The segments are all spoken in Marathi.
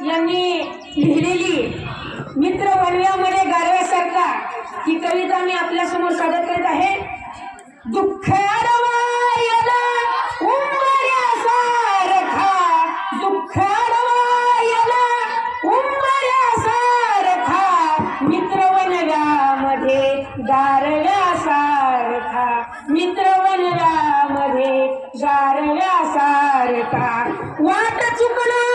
यांनी लिहिलेली मित्र वनव्यामध्ये गारव्यासारखा ही कविता मी आपल्यासमोर सादर करत आहे. दुःख अडवायला उंबऱ्यासारखा सारखा मित्र वनव्यामध्ये गारव्यासारखा मित्र वाट चुकला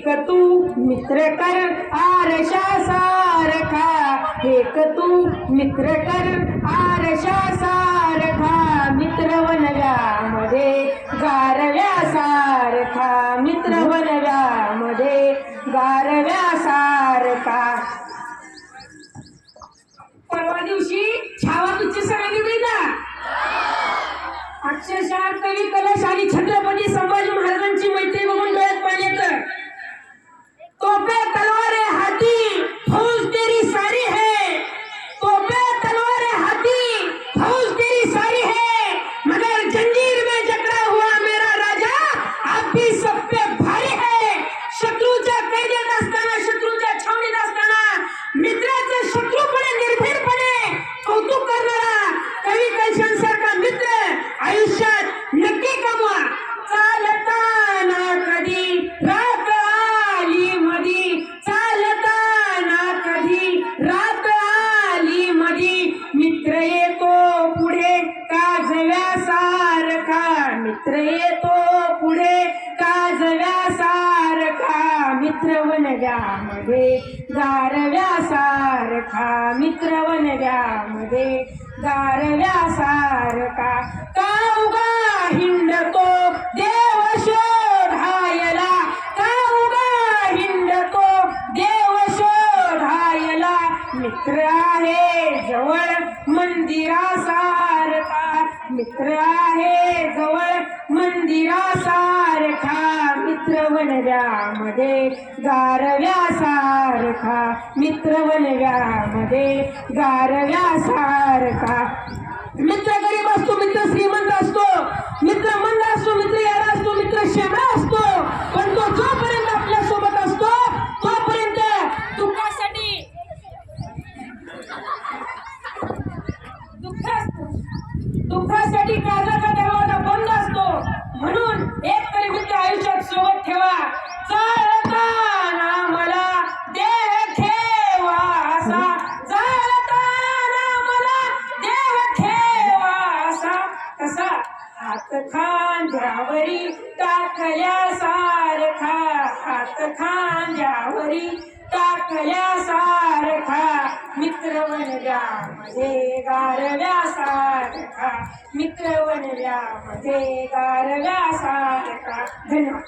एक तू मित्र कर आरशा सारखा? एक तू मित्र कर आरशा सारखा? मित्र वनव्यामध्ये गारव्या सारखा. मित्र वनव्यामध्ये गारव्या सारखा. परवा दिवशी छावा तुझची सगळ्यांनी ना? अक्षरशः कवी कलश आणि छत्रपती संभाजी महाराजांची मैत्री बघून डोळ्यात पाणी येतं. तोपे तलवारे हाती फौज तेरी सारी है। तोपे तलवारे हाथी फौज तेरी सारी मित्र येतो पुढे काजव्यासारखा मित्र वनव्यामध्ये गारव्यासारखा मित्र वनव्यामध्ये गारव्यासारखा काउगा हिंडतो? मित्र आहे जवळ मंदिरासारखा. मित्र आहे जवळ मंदिरासारखा. मित्र वनव्यामध्ये गारव्यासारखा. मित्र वनव्यामध्ये गारव्यासारखा. मित्र गरीब असतो मित्र श्रीमंत असतो. मित्र मंद असतो मित्र याला असतो मित्र शेमळा असतो पण तो जोपर्यंत आपल्यासोबत असतो तोपर्यंत दुःखासाठी दुःख दुःखासाठी काळजाचा दरवाजा बंद असतो. म्हणून एक तरी मित्र आयुष्यात सोबत ठेवा. चालताना मला देव ठेवा असा. चालताना मला देव ठेवा असा. कसा हात खांद्यावरी टाकल्यासारखा हात खांद्यावरी टाकल्यासारखा मित्र वनव्यामध्ये गारव्यासारखा. मित्र वनव्यामध्ये गारव्यासारखा. धन्यवाद.